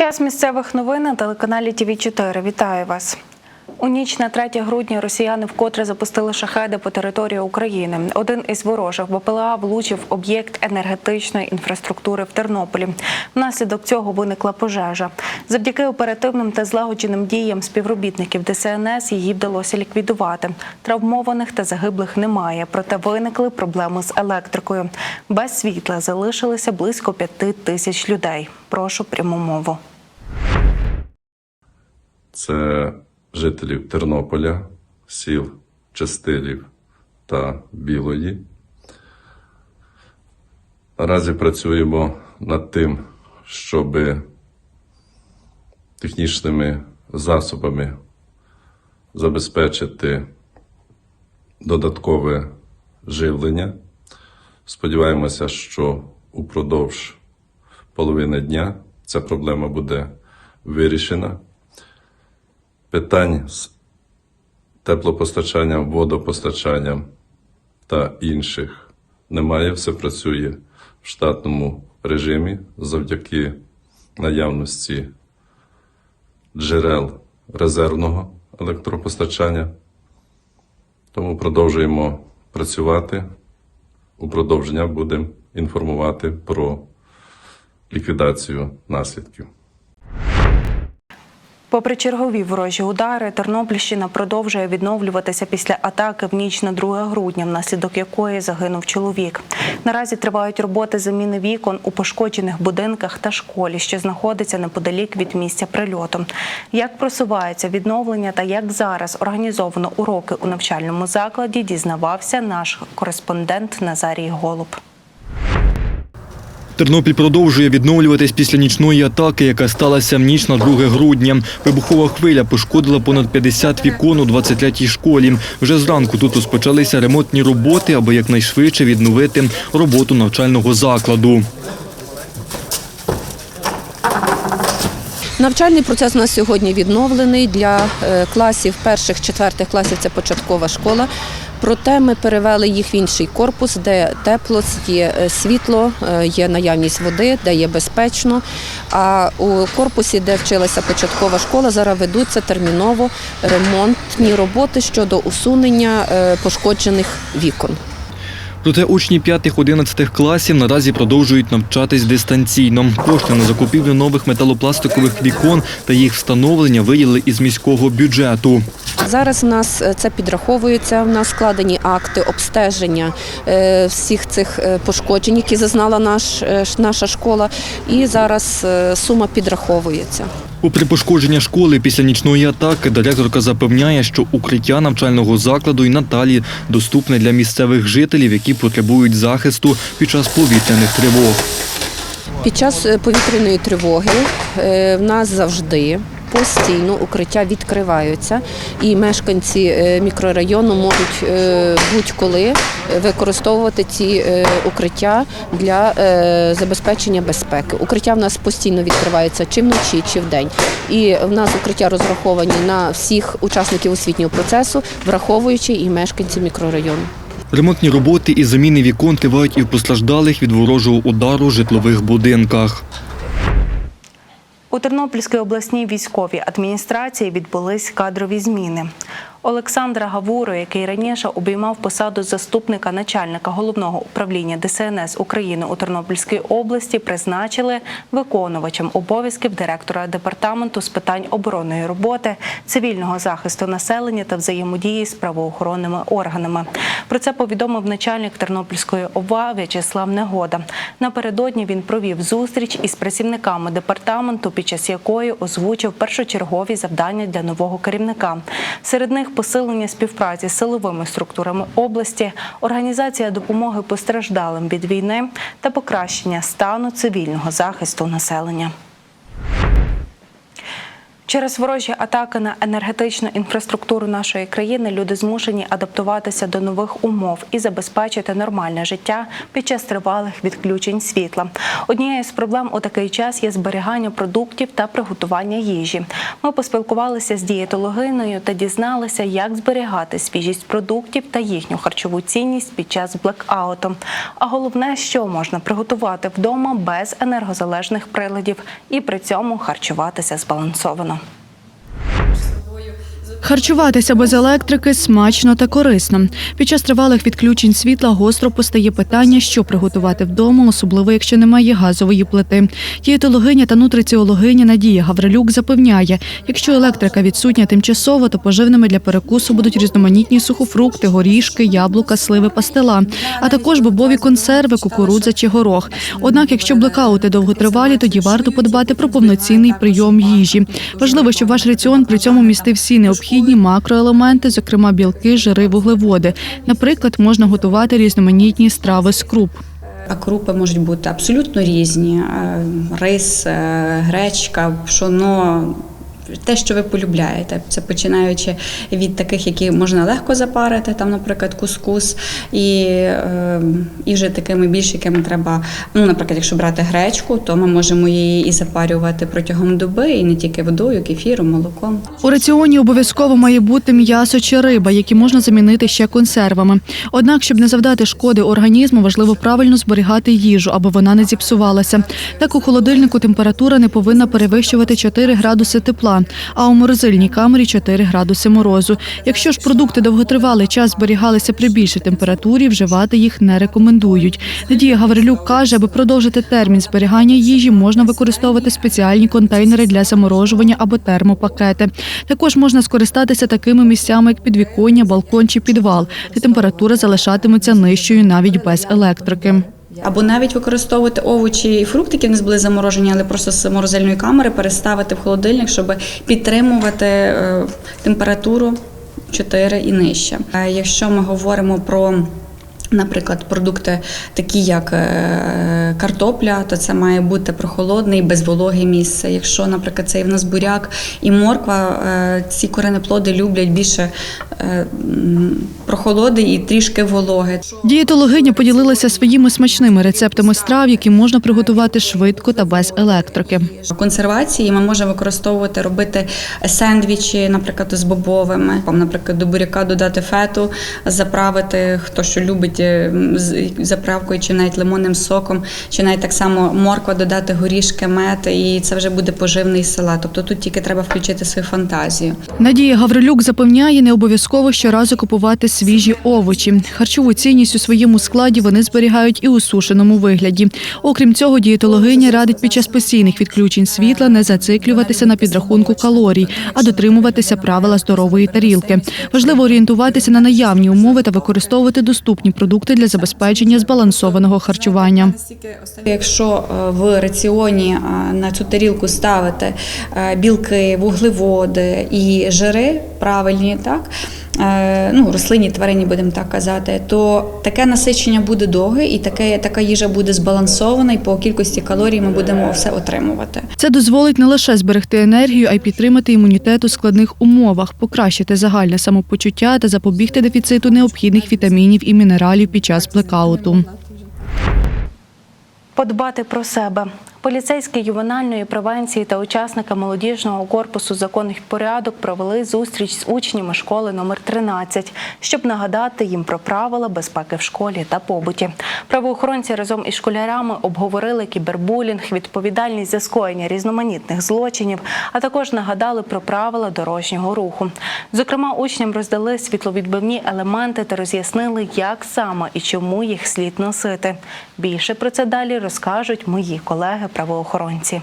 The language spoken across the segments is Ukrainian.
Час місцевих новин на телеканалі ТВ 4 Вітаю вас. У ніч на 3 грудня росіяни вкотре запустили шахеди по території України. Один із ворожих БПЛА влучив об'єкт енергетичної інфраструктури в Тернополі. Внаслідок цього виникла пожежа. Завдяки оперативним та злагодженим діям співробітників ДСНС її вдалося ліквідувати. Травмованих та загиблих немає, проте виникли проблеми з електрикою. Без світла залишилися близько п'яти тисяч людей. Прошу пряму мову. Це жителів Тернополя, сіл Чистилів та Білої. Наразі працюємо над тим, щоб технічними засобами забезпечити додаткове живлення. Сподіваємося, що упродовж половини дня ця проблема буде вирішена питань з теплопостачанням, водопостачанням та інших немає. Все працює в штатному режимі завдяки наявності джерел резервного електропостачання. Тому продовжуємо працювати. У продовження будемо інформувати про ліквідацію наслідків. Попри чергові ворожі удари, Тернопільщина продовжує відновлюватися після атаки в ніч на 2 грудня, внаслідок якої загинув чоловік. Наразі тривають роботи заміни вікон у пошкоджених будинках та школі, що знаходиться неподалік від місця прильоту. Як просувається відновлення та як зараз організовано уроки у навчальному закладі, дізнавався наш кореспондент Назарій Голуб. Тернопіль продовжує відновлюватись після нічної атаки, яка сталася в ніч на 2 грудня. Вибухова хвиля пошкодила понад 50 вікон у 23-й школі. Вже зранку тут розпочалися ремонтні роботи, аби якнайшвидше відновити роботу навчального закладу. Навчальний процес у нас сьогодні відновлений для е, класів перших, четвертих класів це початкова школа. Проте ми перевели їх в інший корпус, де тепло, є е, світло, е, є наявність води, де є безпечно. А у корпусі, де вчилася початкова школа, зараз ведуться терміново ремонтні роботи щодо усунення е, пошкоджених вікон. Проте учні 5-11 класів наразі продовжують навчатись дистанційно. Кошти на закупівлю нових металопластикових вікон та їх встановлення виділили із міського бюджету. Зараз в нас е, це підраховується. В нас складені акти обстеження е, всіх цих е, пошкоджень, які зазнала наш, наша школа, і зараз сума підраховується. Попри пошкодження школи після нічної атаки, директорка запевняє, що укриття навчального закладу і Наталі доступне для місцевих жителів, які потребують захисту під час повітряних тривог. Під час е, повітряної тривоги е, в нас завжди. Постійно укриття відкриваються, і мешканці е, мікрорайону можуть е, будь-коли використовувати ці е, укриття для е, забезпечення безпеки. Укриття в нас постійно відкриваються чи вночі, чи вдень. І в нас укриття розраховані на всіх учасників освітнього процесу, враховуючи і мешканців мікрорайону. Ремонтні роботи і заміни вікон тривають і в постраждалих від ворожого удару житлових будинках. У Тернопільській обласній військовій адміністрації відбулись кадрові зміни. Олександра Гавуру, який раніше обіймав посаду заступника начальника головного управління ДСНС України у Тернопільській області, призначили виконувачем обов'язків директора департаменту з питань оборонної роботи, цивільного захисту населення та взаємодії з правоохоронними органами. Про це повідомив начальник Тернопільської ОВА В'ячеслав Негода. Напередодні він провів зустріч із працівниками департаменту, під час якої озвучив першочергові завдання для нового керівника. Серед них посилення співпраці з силовими структурами області, організація допомоги постраждалим від війни та покращення стану цивільного захисту населення. Через ворожі атаки на енергетичну інфраструктуру нашої країни люди змушені адаптуватися до нових умов і забезпечити нормальне життя під час тривалих відключень світла. Однією з проблем у такий час є зберігання продуктів та приготування їжі. Ми поспілкувалися з дієтологиною та дізналися, як зберігати свіжість продуктів та їхню харчову цінність під час блекауту. А головне, що можна приготувати вдома без енергозалежних приладів і при цьому харчуватися збалансовано. Харчуватися без електрики смачно та корисно. Під час тривалих відключень світла гостро постає питання, що приготувати вдома, особливо якщо немає газової плити. Дієтологиня та нутриціологиня Надія Гаврилюк запевняє, якщо електрика відсутня тимчасово, то поживними для перекусу будуть різноманітні сухофрукти, горішки, яблука, сливи, пастила, а також бобові консерви, кукурудза чи горох. Однак, якщо блекаути довготривалі, тоді варто подбати про повноцінний прийом їжі. Важливо, щоб ваш раціон при цьому містив всі необхідні макроелементи, зокрема білки, жири, вуглеводи. Наприклад, можна готувати різноманітні страви з круп. А крупи можуть бути абсолютно різні: Е, рис, е, гречка, пшоно. Те, що ви полюбляєте, це починаючи від таких, які можна легко запарити, там, наприклад, кускус, і, е, і вже такими більш, якими треба. Ну, наприклад, якщо брати гречку, то ми можемо її і запарювати протягом доби, і не тільки водою, кефіром, молоком. У раціоні обов'язково має бути м'ясо чи риба, які можна замінити ще консервами. Однак, щоб не завдати шкоди організму, важливо правильно зберігати їжу, аби вона не зіпсувалася. Так у холодильнику температура не повинна перевищувати 4 градуси тепла, а у морозильній камері 4 градуси морозу. Якщо ж продукти довготривалий час зберігалися при більшій температурі, вживати їх не рекомендують. Надія Гаврилюк каже, аби продовжити термін зберігання їжі, можна використовувати спеціальні контейнери для заморожування або термопакети. Також можна скористатися такими місцями, як підвіконня, балкон чи підвал, де температура залишатиметься нижчою навіть без електрики. Або навіть використовувати овочі і фрукти, які в нас були заморожені, але просто з морозильної камери переставити в холодильник, щоб підтримувати е, температуру 4 і нижче. Е, Якщо ми говоримо про Наприклад, продукти такі, як е, картопля, то це має бути прохолодне і безвологе місце. Якщо, наприклад, це і в нас буряк і морква, е, ці коренеплоди люблять більше е, прохолоди і трішки вологи. Дієтологиня поділилася своїми смачними рецептами страв, які можна приготувати швидко та без електрики. Консервації ми можемо використовувати, робити сендвічі, наприклад, з бобовими. Наприклад, до буряка додати фету, заправити, хто що любить е, з заправкою, чи навіть лимонним соком, чи навіть так само морква додати горішки, мед, і це вже буде поживний салат. Тобто тут тільки треба включити свою фантазію. Надія Гаврилюк запевняє, не обов'язково щоразу купувати свіжі овочі. Харчову цінність у своєму складі вони зберігають і у сушеному вигляді. Окрім цього, дієтологиня радить під час постійних відключень світла не зациклюватися на підрахунку калорій, а дотримуватися правила здорової тарілки. Важливо орієнтуватися на наявні умови та використовувати доступні продукти для забезпечення збалансованого харчування. Якщо е, в раціоні е, на цю тарілку ставити е, білки, вуглеводи і жири правильні, так ну рослинні тварині, будемо так казати, то таке насичення буде довге, і таке така їжа буде збалансована, і по кількості калорій ми будемо все отримувати. Це дозволить не лише зберегти енергію, а й підтримати імунітет у складних умовах, покращити загальне самопочуття та запобігти дефіциту необхідних вітамінів і мінералів під час блекауту. Подбати про себе. Поліцейські ювенальної превенції та учасники молодіжного корпусу законних порядок провели зустріч з учнями школи номер 13, щоб нагадати їм про правила безпеки в школі та побуті. Правоохоронці разом із школярами обговорили кібербулінг, відповідальність за скоєння різноманітних злочинів, а також нагадали про правила дорожнього руху. Зокрема, учням роздали світловідбивні елементи та роз'яснили, як саме і чому їх слід носити. Більше про це далі розкажуть мої колеги-правоохоронці.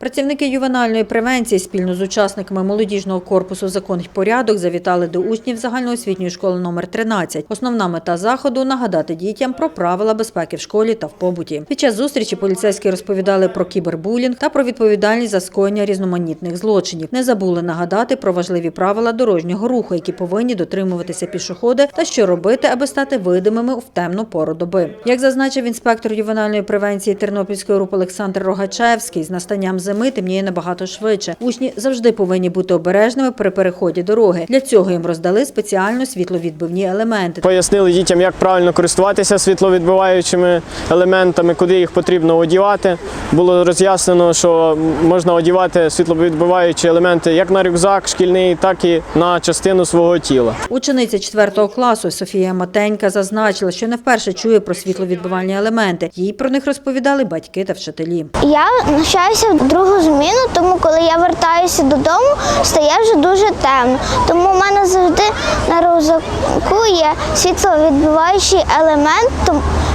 Працівники ювенальної превенції спільно з учасниками молодіжного корпусу законних порядок завітали до учнів загальноосвітньої школи номер 13. Основна мета заходу нагадати дітям про правила безпеки в школі та в побуті. Під час зустрічі поліцейські розповідали про кібербулінг та про відповідальність за скоєння різноманітних злочинів. Не забули нагадати про важливі правила дорожнього руху, які повинні дотримуватися пішоходи, та що робити, аби стати видимими в темну пору доби. Як зазначив інспектор ювенальної превенції Тернопільської РУП Олександр Рогачевський, з настанням зими темніє набагато швидше. Учні завжди повинні бути обережними при переході дороги. Для цього їм роздали спеціально світловідбивні елементи. Пояснили дітям, як правильно користуватися світловідбиваючими елементами, куди їх потрібно одягати. Було роз'яснено, що можна одягати світловідбиваючі елементи як на рюкзак шкільний, так і на частину свого тіла. Учениця 4 класу Софія Матенька зазначила, що не вперше чує про світловідбивальні елементи. Їй про них розповідали батьки та вчителі. Я навчаюся в другу зміну, тому коли я вертаюся додому, стає вже дуже темно. Тому в мене завжди на рюкзаку є світловідбиваючий елемент,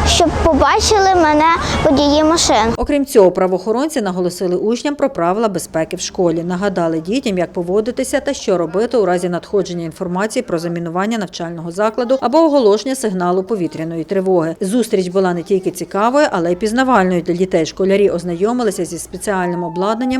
щоб побачили мене водії машин. Окрім цього, правоохоронці наголосили учням про правила безпеки в школі, нагадали дітям, як поводитися та що робити у разі надходження інформації про замінування навчального закладу або оголошення сигналу повітряної тривоги. Зустріч була не тільки цікавою, але й пізнавальною для дітей. Школярі ознайомилися зі спеціальним обладнанням,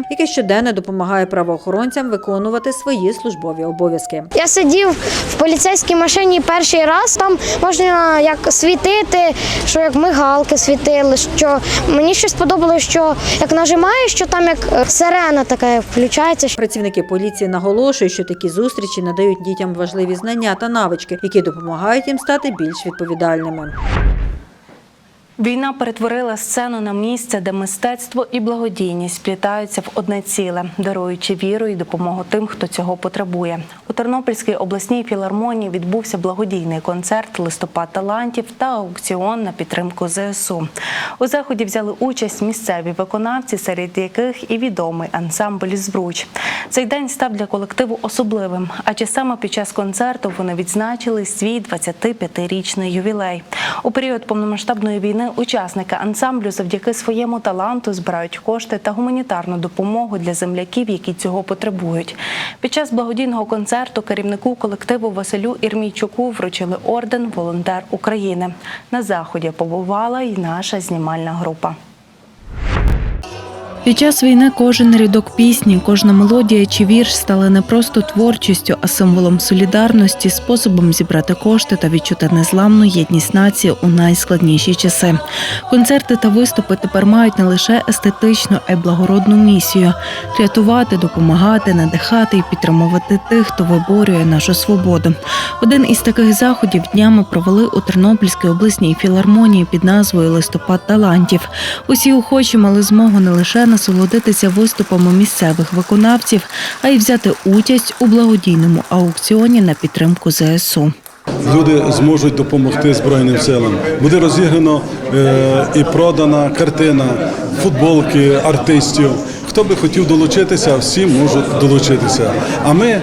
яке щоденно допомагає правоохоронцям виконувати свої службові обов'язки. Я сидів в поліцейській машині перший раз. Там можна як світити, що як мигалки світили. Що мені щось сподобалося, що як нажимаєш, що там як е, сирена така включається. Працівники поліції наголошують, що такі зустрічі надають дітям важливі знання та навички, які допомагають їм стати більш відповідальними. Війна перетворила сцену на місце, де мистецтво і благодійність сплітаються в одне ціле, даруючи віру і допомогу тим, хто цього потребує. У Тернопільській обласній філармонії відбувся благодійний концерт Листопад талантів та аукціон на підтримку ЗСУ. У заході взяли участь місцеві виконавці, серед яких і відомий ансамбль Збруч. Цей день став для колективу особливим, адже саме під час концерту вони відзначили свій 25-річний ювілей. У період повномасштабної війни учасники ансамблю завдяки своєму таланту збирають кошти та гуманітарну допомогу для земляків, які цього потребують. Під час благодійного концерту керівнику колективу Василю Ірмійчуку вручили орден Волонтер України. На заході побувала і наша знімальна група. Під час війни кожен рядок пісні, кожна мелодія чи вірш стали не просто творчістю, а символом солідарності, способом зібрати кошти та відчути незламну єдність нації у найскладніші часи. Концерти та виступи тепер мають не лише естетичну, а й благородну місію рятувати, допомагати, надихати і підтримувати тих, хто виборює нашу свободу. Один із таких заходів днями провели у Тернопільській обласній філармонії під назвою Листопад талантів. Усі охочі мали змогу не лише насолодитися виступами місцевих виконавців, а й взяти участь у благодійному аукціоні на підтримку ЗСУ. люди зможуть допомогти Збройним силам. Буде розіграно е, і продана картина, футболки артистів. Хто би хотів долучитися, всі можуть долучитися. А ми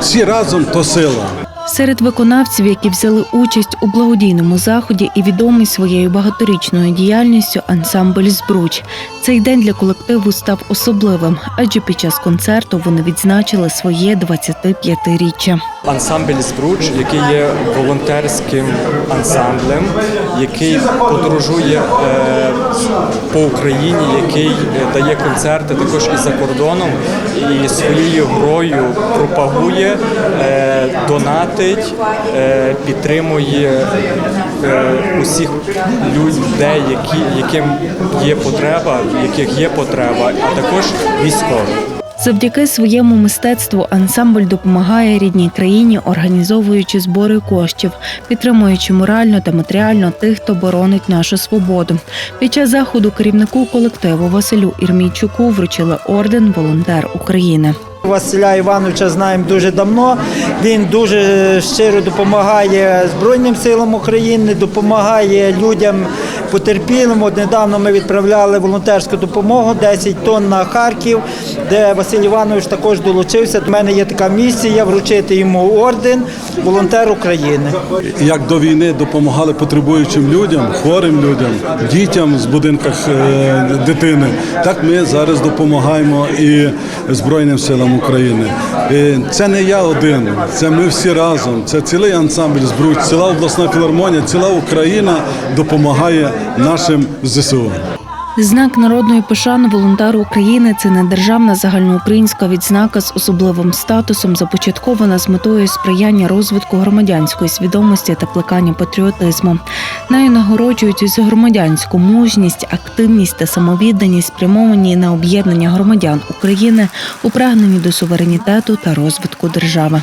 всі разом то сила. Серед виконавців, які взяли участь у благодійному заході і відомий своєю багаторічною діяльністю ансамбль Збруч. Цей день для колективу став особливим, адже під час концерту вони відзначили своє 25-річчя. Ансамбль Збруч, який є волонтерським ансамблем, який подорожує е, по Україні, який е, дає концерти також і за кордоном, і своєю грою пропагує, е, донатить, е, підтримує е, усіх людей, які, яким є потреба, в яких є потреба, а також військових. Завдяки своєму мистецтву ансамбль допомагає рідній країні, організовуючи збори коштів, підтримуючи морально та матеріально тих, хто боронить нашу свободу. Під час заходу керівнику колективу Василю Ірмійчуку вручили орден Волонтер України. Василя Івановича знаємо дуже давно. Він дуже щиро допомагає Збройним силам України, допомагає людям потерпілим. От недавно ми відправляли волонтерську допомогу 10 тонн на Харків, де Василь Іванович також долучився. У мене є така місія вручити йому орден Волонтер України. Як до війни допомагали потребуючим людям, хворим людям, дітям з будинках е, дитини, так ми зараз допомагаємо і Збройним силам України. Е, Це не я один, це ми всі разом. Це цілий ансамбль збруч, ціла обласна філармонія, ціла Україна допомагає нашим ЗСУ. Знак народної пошани волонтеру України це недержавна загальноукраїнська відзнака з особливим статусом, започаткована з метою сприяння розвитку громадянської свідомості та плекання патріотизму. Нею нагороджують за громадянську мужність, активність та самовідданість, спрямовані на об'єднання громадян України у прагненні до суверенітету та розвитку держави.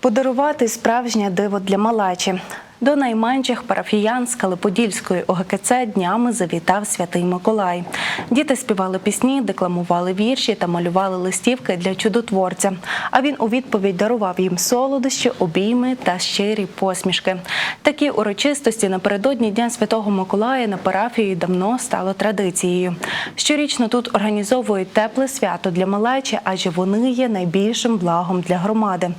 Подарувати справжнє диво для малечі. До найменших парафіян з Калиподільської ОГКЦ днями завітав святий Миколай. Діти співали пісні, декламували вірші та малювали листівки для чудотворця. А він у відповідь дарував їм солодощі, обійми та щирі посмішки. Такі урочистості напередодні Дня Святого Миколая на парафії давно стало традицією. Щорічно тут організовують тепле свято для малечі, адже вони є найбільшим благом для громади.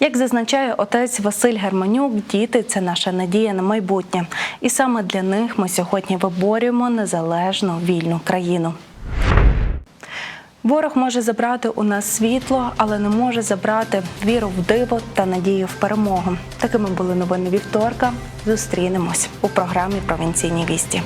Як зазначає отець Василь Германюк, діти це наша надія на майбутнє. І саме для них ми сьогодні виборюємо незалежну вільну країну. Ворог може забрати у нас світло, але не може забрати віру в диво та надію в перемогу. Такими були новини вівторка. Зустрінемось у програмі Провінційні вісті.